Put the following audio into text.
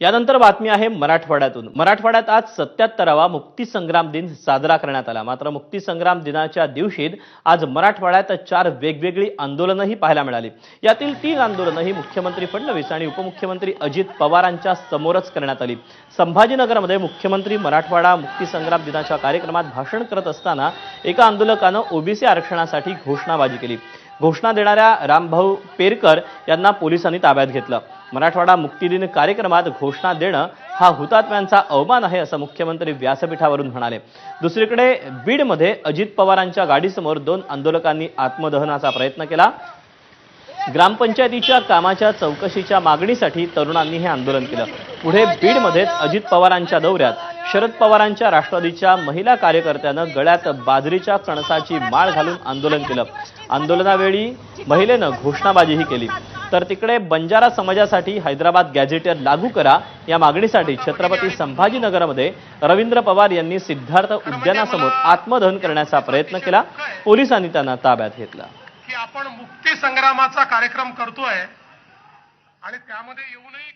यानंतर बातमी आहे मराठवाड्यातून. मराठवाड्यात आज सत्याहत्तरावा मुक्तीसंग्राम दिन साजरा करण्यात आला. मात्र मुक्तीसंग्राम दिनाच्या दिवशी आज मराठवाड्यात चार वेगवेगळी आंदोलनंही पाहायला मिळाली. यातील तीन आंदोलनं ही मुख्यमंत्री फडणवीस आणि उपमुख्यमंत्री अजित पवारांच्या समोरच करण्यात आली. संभाजीनगरमध्ये मुख्यमंत्री मराठवाडा मुक्तीसंग्राम दिनाच्या कार्यक्रमात भाषण करत असताना एका आंदोलकानं ओबीसी आरक्षणासाठी घोषणाबाजी केली. घोषणा देणाऱ्या रामभाऊ पेरकर यांना पोलिसांनी ताब्यात घेतलं. मराठवाडा मुक्तीदिन कार्यक्रमात घोषणा देणं हा हुतात्म्यांचा अवमान आहे असं मुख्यमंत्री व्यासपीठावरून म्हणाले. दुसरीकडे बीडमध्ये अजित पवारांच्या गाडीसमोर दोन आंदोलकांनी आत्मदहनाचा प्रयत्न केला. ग्रामपंचायतीच्या कामाच्या चौकशीच्या मागणीसाठी तरुणांनी हे आंदोलन केलं. पुढे बीडमध्येच अजित पवारांच्या दौऱ्यात शरद पवारांच्या राष्ट्रवादीच्या महिला कार्यकर्त्यानं गळ्यात बाजरीच्या कणसाची माळ घालून आंदोलन केलं. आंदोलनावेळी महिलेनं घोषणाबाजीही केली. तर तिकडे बंजारा समाजासाठी हैदराबाद गॅझेटियर लागू करा या मागणीसाठी छत्रपती संभाजीनगरमध्ये रवींद्र पवार यांनी सिद्धार्थ उद्यानासमोर आत्मदहन करण्याचा प्रयत्न केला. पोलिसांनी त्यांना ताब्यात घेतला. की आपण मुक्ती संग्रामाचा कार्यक्रम करतोय आणि त्यामध्ये येऊनही